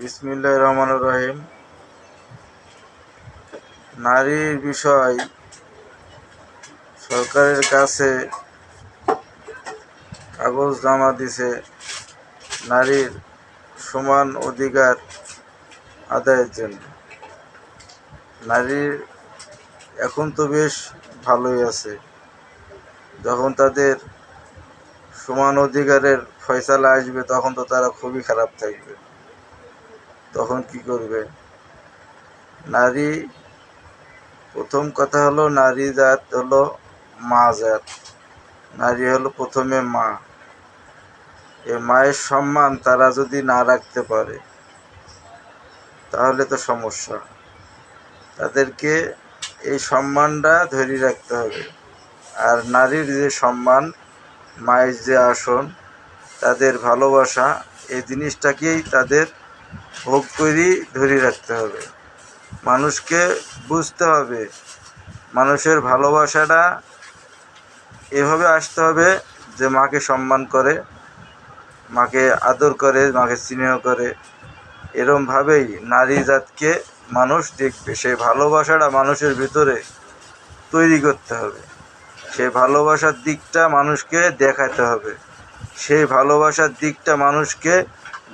বিসমিল্লাহ রহমান রহিম। নারীর বিষয়, সরকারের কাছে কাগজ জমা দিছে, নারীর সমান অধিকার আদায়ের জন্য। নারীর এখন তো বেশ ভালোই আছে। যখন তাদের সমান অধিকারের ফয়সালা আসবে, তখন তো তারা খুবই খারাপ থাকবে। তখন কি করবে? নারী, প্রথম কথা হলো নারী জাত হলো মা জাত। নারী হলো প্রথমে মা। এই মায়ের সম্মান তারা যদি না রাখতে পারে, তাহলে তো সমস্যা। তাদেরকে এই সম্মানটা ধরে রাখতে হবে। আর নারীর যে সম্মান, মায়ের যে আসন, তাদের ভালোবাসা, এই জিনিসটাকেই তাদের ভোগ করি ধরে রাখতে হবে। মানুষকে বুঝতে হবে, মানুষের ভালোবাসাটা এভাবে আসতে হবে যে মাকে সম্মান করে, মাকে আদর করে, মাকে স্নেহ করে। এরমভাবেই নারী জাতকে মানুষ দেখবে, সেই ভালোবাসাটা মানুষের ভিতরে তৈরি করতে হবে। সেই ভালোবাসার দিকটা মানুষকে দেখাতে হবে, সেই ভালোবাসার দিকটা মানুষকে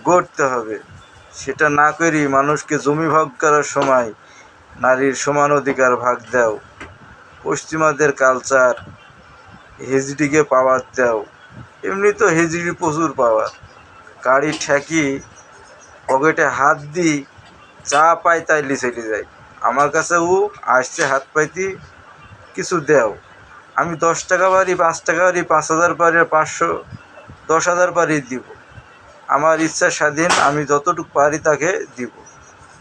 গড়তে হবে। সেটা না করেই মানুষকে জমি ভাগ করার সময় নারীর সমান অধিকার ভাগ দাও। পশ্চিমাদের কালচার হিজড়িকে পাওয়ার দাও। এমনি তো হিজড়ি প্রচুর পাওয়ার গাড়ি ঠেকি পকেটে হাত দিই চা পাই তাই লিচেলি যায়। আমার কাছে ও আসছে হাত পাইতি কিছু দেও। আমি দশ টাকা পারি পাঁচ টাকা পারি পাঁচ হাজার পারি পাঁচশো, দশ হাজার পারি দিব। আমার ইচ্ছা স্বাধীন, আমি যতটুকু পারি তাকে দিব।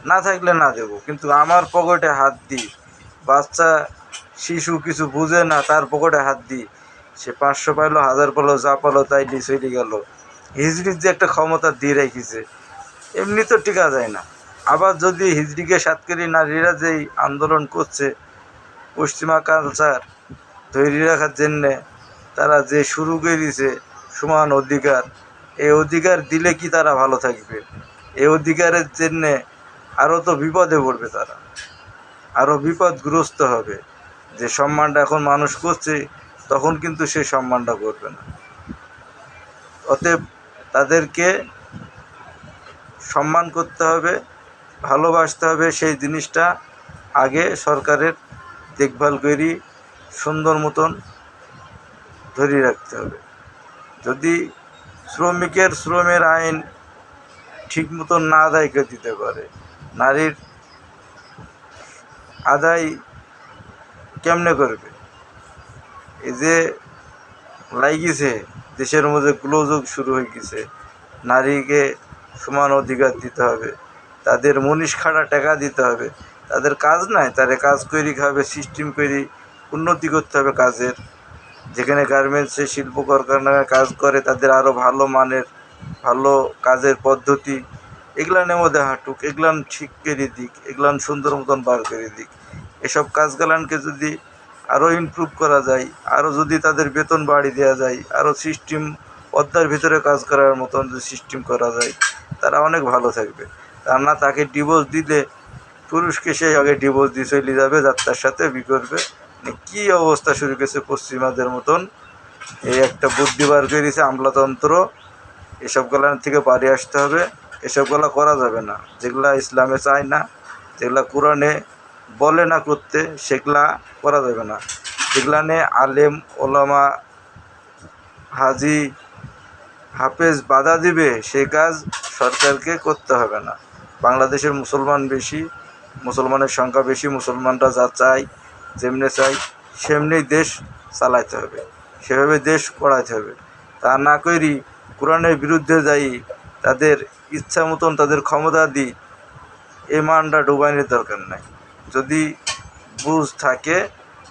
না থাকলে না দেব, কিন্তু আমার পকেটে হাত দিই। বাচ্চা, শিশু কিছু বুঝে না, তার পকেটে হাত দিই। সে পাঁচশো পাইলো, হাজার পালো যা পালো তাই দিয়ে চলে গেল। হিজড়ির যে একটা ক্ষমতা দিয়ে রেখেছে এমনি তো টিকা যায় না। আবার যদি হিজড়িকে সাতকারী নারীরা যেই আন্দোলন করছে, পশ্চিমা কালচার ধৈর্য রাখার জন্যে, তারা যে শুরু করে দিয়েছে সমান অধিকার এই অধিকার দিলে কি তারা ভালো থাকবে? এই অধিকারের জন্যে আরও তো বিপদে পড়বে তারা। আরও বিপদগ্রস্ত হবে। যে সম্মানটা এখন মানুষ করছে, তখন কিন্তু সেই সম্মানটা করবে না। অতএব তাদেরকে সম্মান করতে হবে, ভালোবাসতে হবে সেই জিনিসটা আগে সরকারের দেখভাল করি, সুন্দর মতন ধরে রাখতে হবে। যদি শ্রমিকের শ্রমের আইন ঠিক মতন না আদায় করে দিতে পারে। নারীর আদায় কেমনে করবে? এই যে লাগিছে দেশের মধ্যে গোলযোগ শুরু হয়ে গেছে। নারীকে সমান অধিকার দিতে হবে। তাদের মনীষ খাড়া টাকা দিতে হবে। তাদের কাজ নাই তাদের কাজ করি খাবে সিস্টেম করি উন্নতি করতে হবে কাজের। যেখানে গার্মেন্টসে শিল্প কারখানায় কাজ করে, তাদের আরও ভালো মানের, ভালো কাজের পদ্ধতি। এগুলানের মধ্যে হাঁটুক এগুলান ঠিক করে দিক এগুলান সুন্দর মতন বার করে দিক। এসব কাজগুলানকে যদি আরও ইমপ্রুভ করা যায় আরও যদি তাদের বেতন বাড়ি দেওয়া যায় আরও সিস্টেম পদ্মার ভিতরে কাজ করার মতন যদি সিস্টেম করা যায়, তারা অনেক ভালো থাকবে। তা না, তাকে ডিভোর্স দিলে পুরুষকে সেই আগে ডিভোর্স দিয়ে চলে যাবে, যাত্রার সাথে বি করবে। কী অবস্থা শুরু করেছে পশ্চিমাদের মতন? এই একটা বুদ্ধি বার করে দিয়েছে আমলাতন্ত্র। এসবগুলো থেকে বাড়ি আসতে হবে। এসবগুলো করা যাবে না। যেগুলা ইসলামে চায় না, যেগুলা কোরআনে বলে না করতে, সেগুলা করা যাবে না। যেগুলানে আলেম, ওলামা, হাজি, হাফেজ বাধা দিবে সে কাজ সরকারকে করতে হবে না। বাংলাদেশের মুসলমান বেশি, মুসলমানের সংখ্যা বেশি, মুসলমানরা যা চায় যেমনি চাই সেমনি দেশ চালাইতে হবে। সেভাবে দেশ করাইতে হবে। তা না করি কোরআনের বিরুদ্ধে যাই, তাদের ইচ্ছা মতন, তাদের ক্ষমতা দিই এই মানটা ডুবাইনের দরকার নাই। যদি বুঝ থাকে,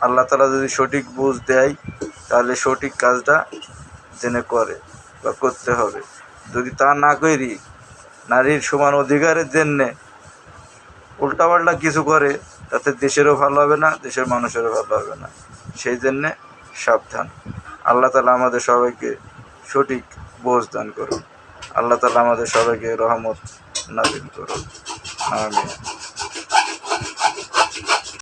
আল্লাহ তালা যদি সঠিক বুঝ দেয়, তাহলে সঠিক কাজটা জেনে করে বা করতে হবে। যদি তা না করি নারীর সমান অধিকারের জন্যে উল্টাপাল্টা কিছু করে তাতে দেশেরও ভালো হবে না, দেশের মানুষেরও ভালো হবে না। সেই জন্যে সাবধান। আল্লাহ তালা আমাদের সবাইকে সঠিক বোঝ দান করুন। আল্লাহ তালা আমাদের সবাইকে রহমত নাজিল করুন। আমিন।